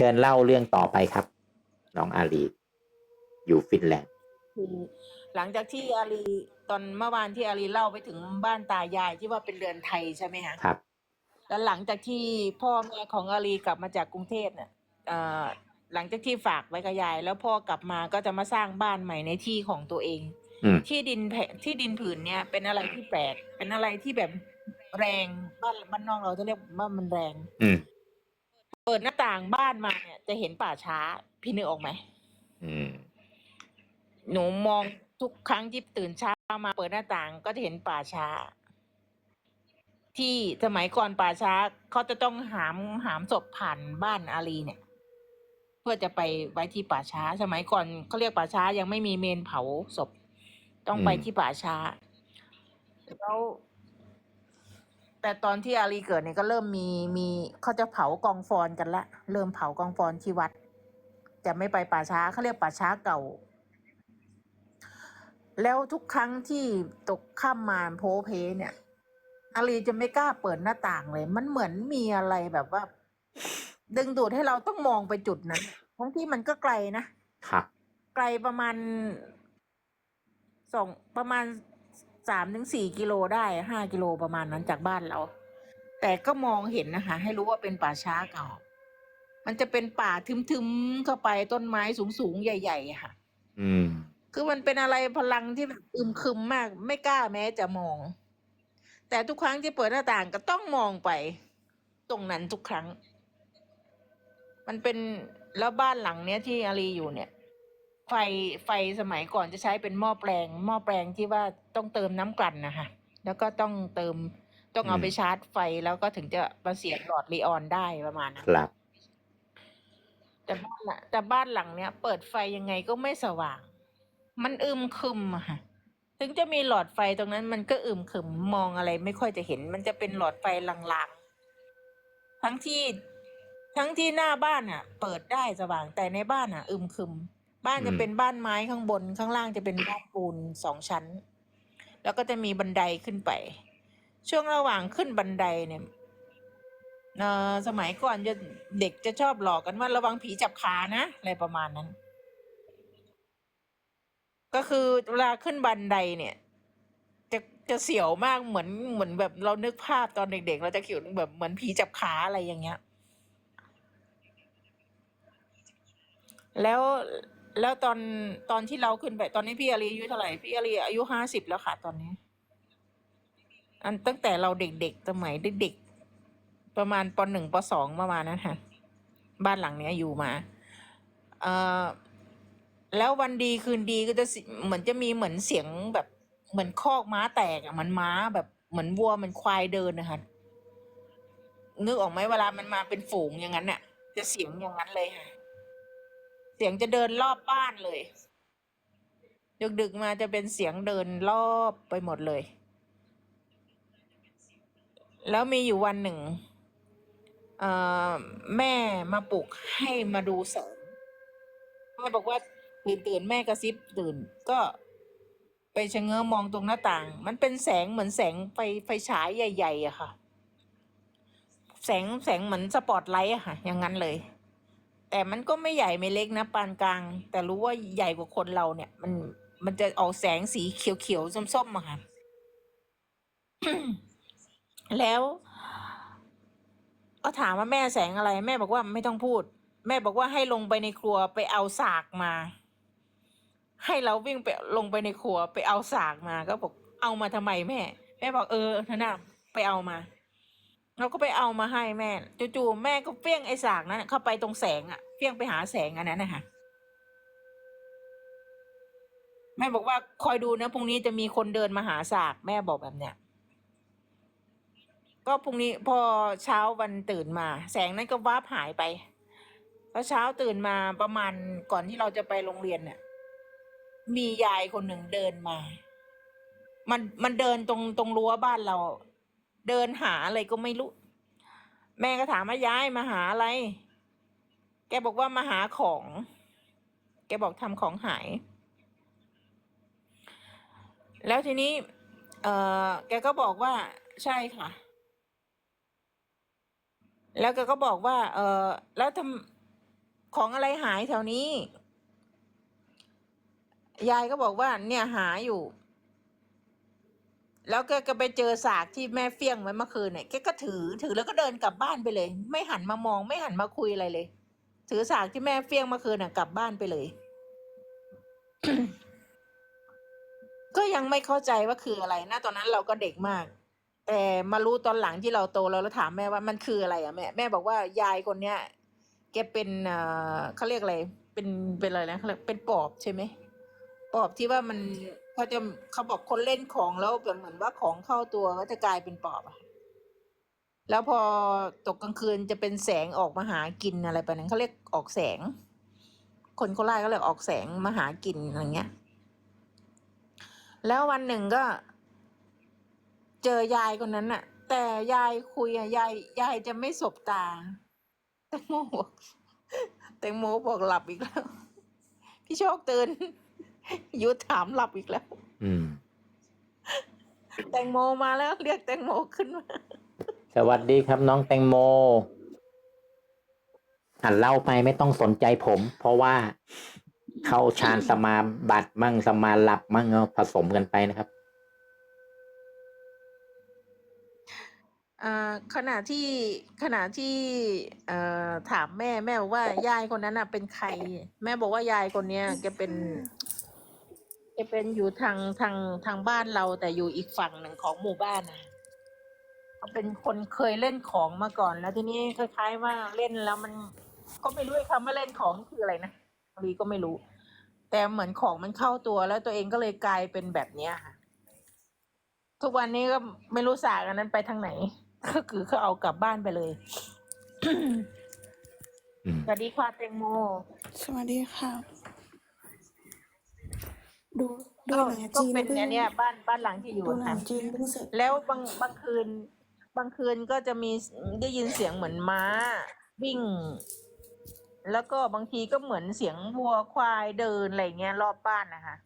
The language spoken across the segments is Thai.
ชิญเล่าเรื่องต่อไปครับ น้องอาลี อยู่ฟินแลนด์คือหลังจากที่อาลีตอนเมื่อวานที่อาลีเล่าไปถึงบ้านตายายที่ว่าเป็นเรือนไทยใช่ไหมคะครับ แล้วหลังจากที่พ่อแม่ของอาลีกลับมาจากกรุงเทพเนี่ยเอ่อหลังจากที่ฝากไว้กับยาย แล้วพ่อกลับมาก็จะมาสร้างบ้านใหม่ในที่ของตัวเองอืมที่ดินแผที่ดินผืนเนี้ยเป็นอะไรที่แปลกเป็นอะไรที่แบบแรงบ้านบ้านนอกเราจะเรียกว่ามันแรง อืมเปิดหน้าต่างบ้านมาเนี่ยจะเห็นป่าช้า พี่นึกออกไหมอืม หนูมองทุกครั้งที่ตื่นเช้ามาเปิดหน้าต่างก็จะเห็นป่าช้า ที่สมัยก่อนป่าช้าเขาจะต้องหามหามศพผ่านบ้านอาลีเนี่ย เพื่อจะไปไว้ที่ป่าช้า สมัยก่อนเขาเรียกป่าช้ายังไม่มีเมนเผาศพ ต้องไปอืมที่ป่าช้าแล้ว แต่ตอนที่อาลีเกิดเนี่ยก็เริ่มมีมีเขาจะเผากองฟอนกันละ เริ่มเผากองฟอนที่วัด จะไม่ไปป่าช้าเขาเรียกป่าช้าเก่า แล้วทุกครั้งที่ตกค่ำมาโพเพเนี่ยอาลีจะไม่กล้าเปิดหน้าต่างเลย มันเหมือนมีอะไรแบบว่า ดึงดูดให้เราต้องมองไปจุดนั้นทั้งที่มันก็ไกลนะครับ ไกลประมาณสองประมาณ สามถึงสี่กิโลได้ห้ากิโลประมาณนั้นจากบ้านเรา แต่ก็มองเห็นนะคะ ให้รู้ว่าเป็นป่าช้าเก่า มันจะเป็นป่าทึมๆเข้าไปต้นไม้สูงๆใหญ่ๆอะค่ะ อืม คือมันเป็นอะไรพลังที่แบบอึมครึมมาก ไม่กล้าแม้จะมอง แต่ทุกครั้งที่เปิดหน้าต่างก็ต้องมองไป ตรงนั้นทุกครั้ง มันเป็นแล้วบ้านหลังเนี้ยที่อารีอยู่เนี่ย ไฟไฟสมัยก่อนจะใช้เป็นหม้อแปลง หม้อแปลงที่ว่าต้องเติมน้ำกลั่นนะคะแล้วก็ต้องเติมต้องเอาอืมไปชาร์จไฟแล้วก็ถึงจะมาเสียบหลอดลีออนได้ประมาณนั้นครับ แต่บ้านหลังแต่บ้านหลังเนี้ย เปิดไฟยังไงก็ไม่สว่าง มันอึมครึมอะค่ะ ถึงจะมีหลอดไฟตรงนั้น มันก็อึมครึมมองอะไร ไม่ค่อยจะเห็น มันจะเป็นหลอดไฟลางๆทั้งที่ทั้งที่หน้าบ้านอะ เปิดได้สว่างแต่ในบ้านอะ อึมครึม บ้านจะอืมเป็นบ้านไม้ข้างบน ข้างล่างจะเป็นบ้านปูนสองชั้น แล้วก็จะมีบันไดขึ้นไป ช่วงระหว่างขึ้นบันไดเนี่ยเอ่อสมัยก่อนจะเด็กจะชอบหลอกกันว่าระวังผีจับขานะอะไรประมาณนั้น ก็คือเวลาขึ้นบันไดเนี่ย จะจะเสียวมากเหมือนเหมือนแบบเรานึกภาพตอนเด็กๆเราจะคิดแบบเหมือนผีจับขาอะไรอย่างเงี้ย แล้ว แล้วตอนตอนที่เราขึ้นไปตอนนี้พี่อารีอายุเท่าไหร่พี่อารีอายุห้าสิบแล้วค่ะตอนนี้ อันตั้งแต่เราเด็กๆสมัยเด็กๆประมาณปหนึ่งปสองประมาณนั้นค่ะบ้านหลังเนี้ยอยู่มาเอ่อแล้ววันดีคืนดีก็จะเหมือนจะมีเหมือนเสียงแบบเหมือนคอกม้าแตกอะมันม้าแบบเหมือนวัวเหมันควายเดินนะคะนึกออกไหมเวลามันมาเป็นฝูงอย่างนั้นเนี่ยจะเสียงอย่างนั้นเลยค่ะ สียงจะเดินรอบบ้านเลย ดึกๆมาจะเป็นเสียงเดินรอบไปหมดเลย แล้วมีอยู่วันหนึ่งเอ่อแม่มาปลุกให้มาดูแสงแม่บอกว่าตื่นตื่นแม่กระซิบตื่น ก็ไปชะเง้อมองตรงหน้าต่าง มันเป็นแสงเหมือนแสงไฟไฟฉายใหญ่ ๆอะค่ะ แสงแสงเหมือนสปอตไลท์อะค่ะ อย่างนั้นเลย แต่มันก็ไม่ใหญ่ไม่เล็กนะปานกลาง แต่รู้ว่าใหญ่กว่าคนเราเนี่ย มันมันจะออกแสงสีเขียวๆส้มๆอะค่ะ แล้วก็ถามว่าแม่แสงอะไร แม่บอกว่าไม่ต้องพูด แม่บอกว่าให้ลงไปในครัวไปเอาสากมา ให้เราวิ่งไปลงไปในครัวไปเอาสากมา ก็บอกเอามาทำไมแม่ แม่บอกเออนะนะไปเอามา เราก็ไปเอามาให้แม่จู่ๆแม่ก็เฟี้ยงไอ้สากนั้นเข้าไปตรงแสงอะเฟี้ยงไปหาแสงอันนั้นนะคะแม่บอกว่าคอยดูนะพรุ่งนี้จะมีคนเดินมาหาสากแม่บอกแบบเนี้ยก็พรุ่งนี้พอเช้าวันตื่นมา แสงนั้นก็วาบหายไปแล้วเช้าตื่นมาประมาณก่อนที่เราจะไปโรงเรียนเนี่ยมียายคนหนึ่งเดินมา มันมันเดินตรงตรงรั้วบ้านเรา เดินหาอะไรก็ไม่รู้ แม่ก็ถามว่ายายมาหาอะไร แกบอกว่ามาหาของ แกบอกทำของหาย แล้วทีนี้ เออแกก็บอกว่าใช่ค่ะ แล้วแกก็บอกว่า เออแล้วทำของอะไรหายแถวนี้ ยายก็บอกว่า เนี่ยหาอยู่ แล้วแกก็ไปเจอสากที่แม่เฟี้ยงไว้เมื่อคืนเนี่ยแกก็ถือถือแล้วก็เดินกลับบ้านไปเลย ไม่หันมามองไม่หันมาคุยอะไรเลย ถือสากที่แม่เฟี้ยงเมื่อคืนน่ะกลับบ้านไปเลย ก็ยังไม่เข้าใจว่าคืออะไรนะตอนนั้นเราก็เด็กมาก แต่มารู้ตอนหลังที่เราโตแล้วแล้วถามแม่ว่ามันคืออะไรอะแม่แม่บอกว่ายายคนเนี้ยแกเป็นเอ่อเขาเรียกอะไร เป็นเป็นอะไรนะเขาเรียกเป็นปอบใช่ไหมปอบที่ว่ามัน เขาจะเขาบอกคนเล่นของแล้วแบบเหมือนว่าของเข้าตัวก็จะกลายเป็นปอบอะแล้วพอตกกลางคืนจะเป็นแสงออกมาหากินอะไรไปนั้นเขาเรียกออกแสง คนโคราชก็เรียกออกแสงมาหากินอะไรเงี้ย แล้ววันหนึ่งก็ เจอยายคนนั้นน่ะแต่ยายคุยอะยายยายจะไม่สบตาแตงโมบอกแตงโมบอกหลับอีกแล้ว พี่โชคตื่น ยุดถามหลับอีกแล้ว อืม แตงโมมาแล้วเรียกแตงโมขึ้นมาสวัสดีครับน้องแตงโม อ่านเล่าไปไม่ต้องสนใจผม เพราะว่าเข้าฌานสมาบัติมั่งสมาหลับมั่งเอาผสมกันไปนะครับ อ่าขณะที่ขณะที่เอ่อถามแม่แม่บอกว่ายายคนนั้นน่ะเป็นใคร แม่บอกว่ายายคนเนี้ยแกเป็น แกเป็นอยู่ทางทางทางบ้านเราแต่อยู่อีกฝั่งหนึ่งของหมู่บ้านนะเขาเป็นคนเคยเล่นของมาก่อน แล้วทีนี้คล้ายๆว่าเล่นแล้วมันก็ไม่รู้ไอ้คำว่าเล่นของคืออะไรนะลีก็ไม่รู้ แต่เหมือนของมันเข้าตัวแล้วตัวเองก็เลยกลายเป็นแบบเนี้ยค่ะ ทุกวันนี้ก็ไม่รู้สากอันนั้นไปทางไหน ก็คือเขาเอากลับบ้านไปเลยอืมสวัสดีค่ะแตงโม สวัสดีค่ะ ดูดูก็หนังก็จีนเป็นพิ่งเนี่ยเนี่ยบ้านบ้านหลังที่อยู่ดูหนัค่ะงจีนเพิ่งเสร็จแล้วบางบางคืน บางคืนก็จะมีได้ยินเสียงเหมือนม้า วิ่ง แล้วก็บางทีก็เหมือนเสียงวัวควายเดินอะไรเงี้ยรอบบ้านนะคะ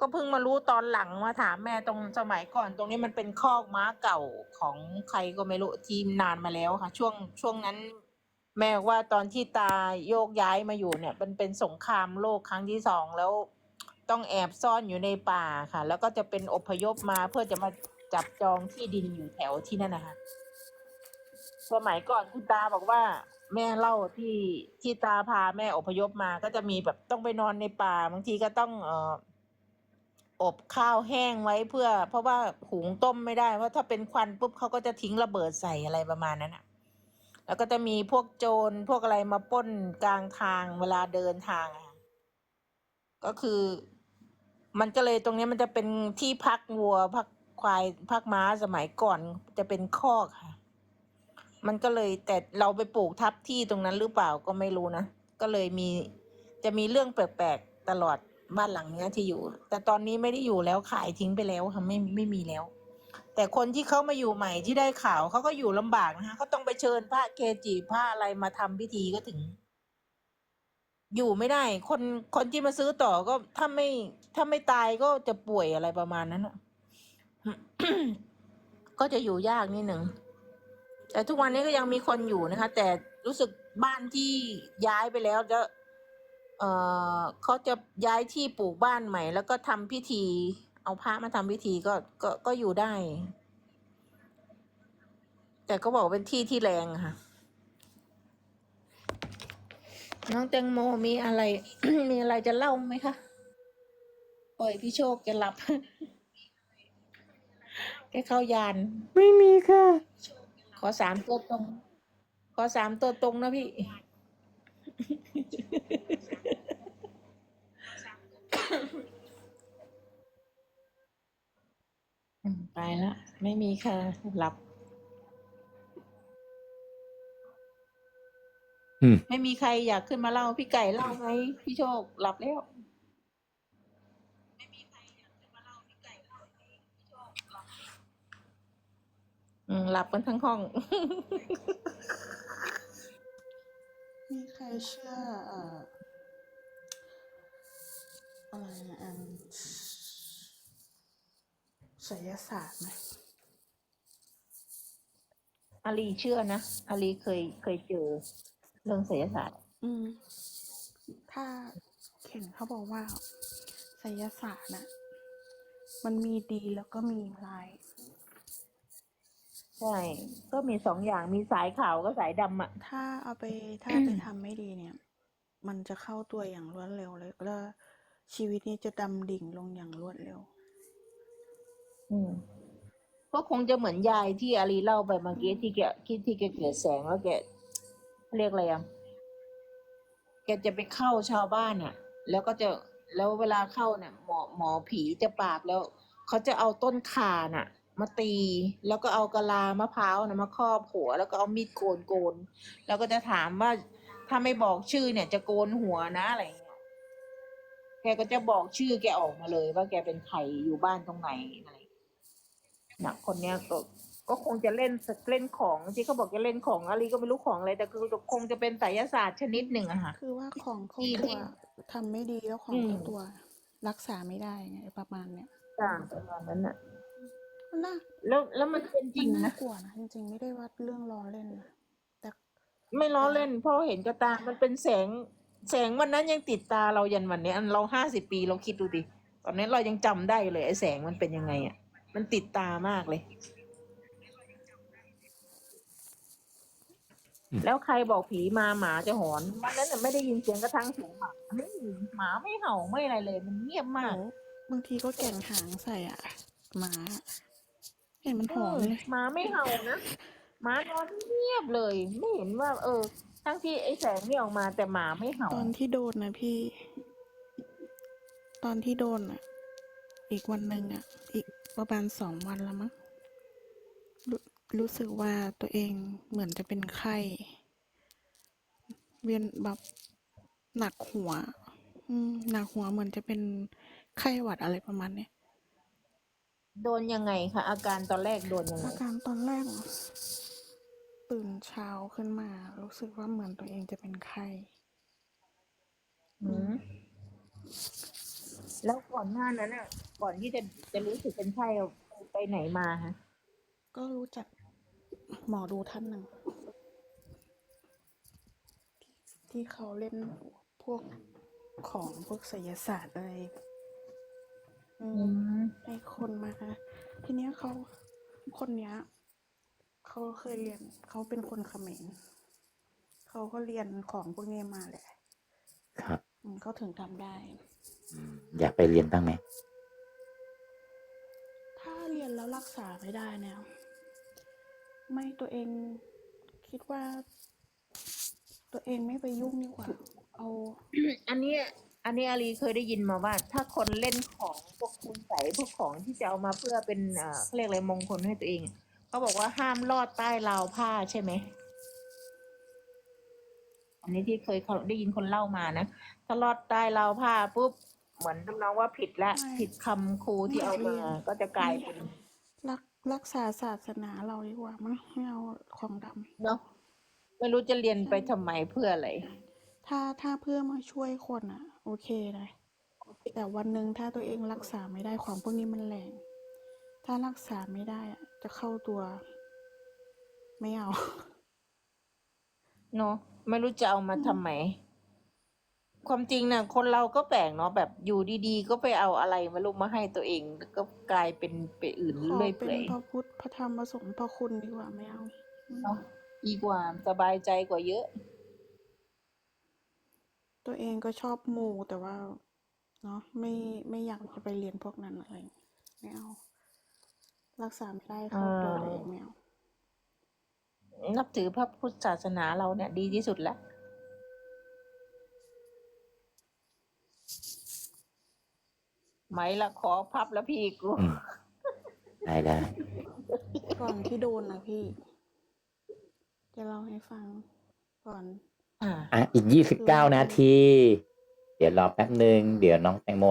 ก็เพิ่งมารู้ตอนหลังมาถามแม่ตรงสมัยก่อน ตรงนี้มันเป็นคอกม้าเก่าของใครก็ไม่รู้ทีมนานมาแล้วค่ะ ช่วงช่วงนั้น แม่บอกว่าตอนที่ตาโยกย้ายมาอยู่เนี่ยมันเป็นสงครามโลกครั้งที่สองแล้ว ต้องแอบซ่อนอยู่ในป่าค่ะ แล้วก็จะเป็นอพยพมาเพื่อจะมาจับจองที่ดินอยู่แถวที่นั่นนะคะสมัยก่อนคุณตาบอกว่า แม่เล่าที่ที่ตาพาแม่อพยพมา ก็จะมีแบบต้องไปนอนในป่า บางทีก็ต้องเอออบข้าวแห้งไว้เพื่อ เพราะว่าหุงต้มไม่ได้เพราะถ้าเป็นควันปุ๊บเขาก็จะทิ้งระเบิดใส่อะไรประมาณนั้นอะแล้วก็จะมีพวกโจรพวกอะไรมาป้นกลางทางเวลาเดินทางอะก็คือ มันก็เลยตรงนี้มันจะเป็นที่พักวัวพักควายพักม้าสมัยก่อนจะเป็นคอกค่ะ มันก็เลยแต่เราไปปลูกทับที่ตรงนั้นหรือเปล่าก็ไม่รู้นะ ก็เลยมีจะมีเรื่องแปลกๆตลอดบ้านหลังเนี้ยที่อยู่ แต่ตอนนี้ไม่ได้อยู่แล้วขายทิ้งไปแล้วค่ะไม่ไม่มีแล้ว แต่คนที่เขามาอยู่ใหม่ที่ได้ข่าวเขาก็อยู่ลำบากนะคะเขาต้องไปเชิญพระเกจิพระอะไรมาทำพิธีก็ถึง อยู่ไม่ได้ คนคนที่มาซื้อต่อก็ถ้าไม่ถ้าไม่ตายก็จะป่วยอะไรประมาณนั้นอะก็จะอยู่ยากนิดหนึ่งแต่ทุกวันนี้ก็ยังมีคนอยู่นะคะ แต่รู้สึกบ้านที่ย้ายไปแล้วจะเออเขาจะย้ายที่ปลูกบ้านใหม่ แล้วก็ทำพิธี เอาพระมาทำพิธีก็ก็ก็อยู่ได้ แต่ก็บอกเป็นที่ที่แรงค่ะ น้องแตงโมมีอะไร มีอะไรจะเล่าไหมคะปล่อยพี่โชคแกหลับ แกเข้ายาน ไม่มีค่ะ ขอสามตัวตรง ขอสามตัวตรงนะพี่อืมไปละ ไม่มีค่ะ หลับ อืมไม่มีใครอยากขึ้นมาเล่าพี่ไก่เล่าไหมพี่โชคหลับแล้วอืมหลับกันทั้งห้อง มีใครเชื่อเอ่ออะไรนะอันศิลศาสตร์ไหมอาลีเชื่อนะอาลีเคยเคยเจอ เรื่องศิลศาสตร์ อืม ถ้าเห็นเขาบอกว่าไสยศาสตร์น่ะ มันมีดีแล้วก็มีร้าย ใช่ ก็มีสองอย่างมีสายขาวก็สายดำอะ ถ้าเอาไปถ้าเอาไปทำไม่ดีเนี่ย มันจะเข้าตัวอย่างรวดเร็วเลยแล้วชีวิตนี้จะดำดิ่งลงอย่างรวดเร็ว อืมก็คงจะเหมือนยายที่อารีเล่าไปเมื่อกี้ที่แกที่ที่แกเกลียดแสงแล้วแก เรียกอะไรอะแกจะไปเข้าชาวบ้านอะ แล้วก็จะแล้วเวลาเข้าเนี่ยหมอหมอผีจะปราบแล้วเขาจะเอาต้นขาน่ะ มาตี แล้วก็เอากะลามะพร้าวนะมาครอบหัว แล้วก็เอามีดโกนโกนแล้วก็จะถามว่าถ้าไม่บอกชื่อเนี่ยจะโกนหัวนะอะไรอย่างเงี้ยแกก็จะบอกชื่อแกออกมาเลย ว่าแกเป็นใครอยู่บ้านตรงไหนอะไรหนักคนเนี้ยก็ ก็คงจะเล่นเล่นของที่เขาบอกจะเล่นของอะไรก็ไม่รู้ของอะไรแต่คือคงจะเป็นไสยศาสตร์ชนิดหนึ่งอะค่ะ คือว่าของเข้าที่ตัวทำไม่ดีแล้วของอืมเข้าตัว รักษาไม่ได้ไงประมาณเนี้ยต่างประมาณนั้นอะมันน่าแล้วแล้วมันเป็นจริงมันน่านะกลัวนะจริงๆไม่ได้ว่าเรื่องล้อเล่นนะแต่ไม่ล้อเล่นเพราะเห็นกระตา มันเป็นแสงแสงวันนั้นยังติดตาเรายันวันเนี้ยอันเราห้าสิบปีเราคิดดูดิตอนนี้เรายังจำได้เลยไอ้แสงมันเป็นยังไงอะมันติดตามากเลย อืม แล้วใครบอกผีมาหมาจะหอนวันนั้นน่ะไม่ได้ยินเสียงกระทั่งเสียงหมาไม่มีหมาไม่เห่าไม่อะไรเลย มันเงียบมากโอ้บางทีก็แก่งหางใส่อะหมาเห็นมันหอนเลยหมาไม่เห่านะหมานอนเงียบเลย ไม่เห็นว่า เออ ทั้งที่ไอ้แสงนี่ออกมาแต่หมาไม่เห่า ตอนที่โดนนะพี่ ตอนที่โดนอะ อีกวันหนึ่งอะ อีกประมาณสองวันแล้วมั้ง รู้รู้สึกว่าตัวเองเหมือนจะเป็นไข้ เวียนแบบหนักหัว อืมหนักหัวเหมือนจะเป็นไข้หวัดอะไรประมาณเนี้ยโดนยังไงคะอาการตอนแรกโดนยังไงอาการตอนแรกเหรอตื่นเช้าขึ้นมา รู้สึกว่าเหมือนตัวเองจะเป็นไข้อืมแล้วก่อนหน้านั้นอะ ก่อนที่จะจะรู้สึกเป็นไข้อะไปไหนมาฮะก็รู้จัก หมอดูท่านหนึ่ง ที่เขาเล่นพวกของพวกไสยศาสตร์อะไรอือืมมให้คนมาทีเนี้ยเขาคนเนี้ยเขาเคยเรียนเขาเป็นคนเขมรเขาก็เรียนของพวกนี้มาแหละครับอืมเขาถึงทำได้อืมอยากไปเรียนบ้างไหมถ้าเรียนแล้วรักษาไม่ได้เนี่ย ไม่ตัวเองคิดว่า ตัวเองไม่ไปยุ่งดีกว่า เอา อันนี้อันนี้อาลีเคยได้ยินมาว่า ถ้าคนเล่นของพวกคุณใสยพวกของที่จะเอามาเพื่อเป็นเอ่อเขาเรียกอะไรมงคลให้ตัวเองเขาบอกว่าห้ามลอดใต้ราวผ้าใช่ไหมอันนี้ที่เคยเขาได้ยินคนเล่ามานะถ้าลอดใต้ราวผ้าปุ๊บเหมือนทำนองว่าผิดละ ไม่ ผิดคำครูที่เอามาก็จะกลายเป็น รักรักษาศาสนาเราดีกว่ามั้งไม่เอาของดำเนาะไม่รู้จะเรียนไปทำไมเพื่ออะไร ถ้าถ้าเพื่อมาช่วยคนอะโอเคเลยแต่วันหนึ่งถ้าตัวเองรักษาไม่ได้ของพวกนี้มันแรง ถ้ารักษาไม่ได้อะจะเข้าตัว ไม่เอา เนาะไม่รู้จะเอามาทำไม ความจริงนะคนเราก็แปลกเนาะแบบอยู่ดีๆ ก็ไปเอาอะไรมาลุกมาให้ตัวเองแล้วก็กลายเป็นไปอื่นขอเรื่อยเป็เปื่นอยพระพุทธพระธรรมพระสงฆ์พระคุณดีกว่าไม่เอาอืมเนาะดีกว่าสบายใจกว่าเยอะ ตัวเองก็ชอบมูแต่ว่าเนาะไม่ไม่อยากจะไปเรียนพวกนั้นอะไรไม่เอา รักษาไม่ได้เข้าตัวตัวเองไม่เอานับถือพระพุทธศาสนาเราเนี่ยดีที่สุดแล้ว ไหมละขอพับแล้วพี่กูอืม ได้ได้ ก่อนที่โดนนะพี่ จะเล่าให้ฟัง ก่อน อ่า อะ อีกยี่สิบเก้านาที เดี๋ยวรอแป๊บหนึ่งเดี๋ยวน้องแตงโม